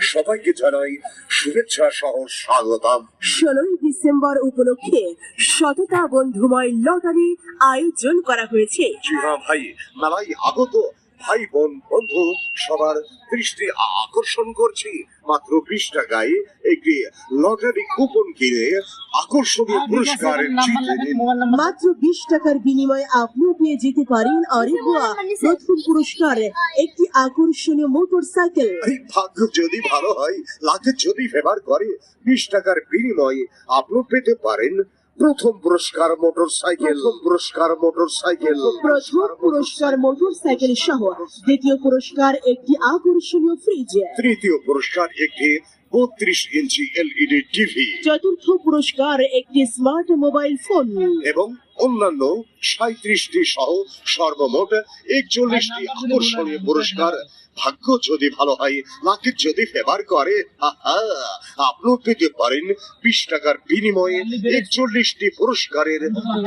সবাইকে জানাই শুভেচ্ছা সহ স্বাগতম। ষোলোই ডিসেম্বর উপলক্ষে শততা বন্ধুময় লটারি আয়োজন করা হয়েছে। জি হ্যাঁ ভাই মেলায় আগত ভাই বোন বন্ধু সবার দৃষ্টি আকর্ষণ করছি। মাত্র বিশ টাকায় একটি লটারি কুপন কিনে আকর্ষণীয় পুরস্কার মাত্র বিশ টাকার বিনিময়ে আপনিও পেয়ে যেতে পারেন গোয়া প্রথম পুরস্কার একটি আকর্ষণীয় মোটর সাইকেল ভাগ্য যদি ভালো হয় লাখে যদি ফেভার করে বিশ টাকার বিনিময়ে আপনিও পেতে পারেন প্রথম পুরস্কার মোটর সাইকেল পুরস্কার মোটর সাইকেল প্রথম পুরস্কার মোটর সাইকেল সহ দ্বিতীয় পুরস্কার একটি আকর্ষণীয় ফ্রিজ তৃতীয় পুরস্কার একটি বত্রিশ ইঞ্চি এলইডি টিভি চতুর্থ পুরস্কার একটি স্মার্ট মোবাইল ফোন এবং অন্যান্য সাঁত্রিশটি সহ সর্বমোট একচল্লিশটি আকর্ষণীয় পুরস্কার। ভাগ্য যদি ভালো হয় লাখের যদি ফেভার করে আপনিও পেতে পারেন বিশ টাকার বিনিময়ে একচল্লিশটি পুরস্কারের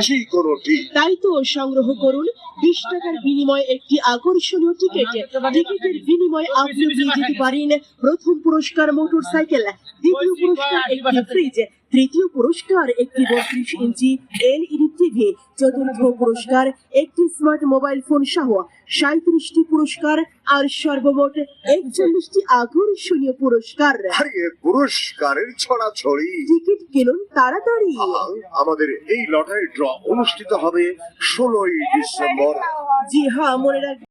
যে কোনোটি তাই তো সংগ্রহ করুন বিশ টাকার বিনিময়ে একটি আকর্ষণীয় টিকিট। টিকিটের বিনিময়ে আপনি পেয়ে যেতে পারেন প্রথম পুরস্কার মোটর সাইকেল দ্বিতীয় পুরস্কার একটি ফ্রিজ তৃতীয় পুরস্কার একটি বত্রিশ ইঞ্চি এলইডি টিভি চতুর্থ পুরস্কার একটি স্মার্ট মোবাইল ফোন সহ সাঁত্রিশটি পুরস্কার আর সর্বমোট একচল্লিশটি আকর্ষণীয় পুরস্কার। আর পুরস্কারের ছড়াছড়ি। টিকিট কিনুন তাড়াতাড়ি। আমাদের এই লটারি ড্র অনুষ্ঠিত হবে ষোলোই ডিসেম্বর। জি হ্যাঁ মনে রাখবেন।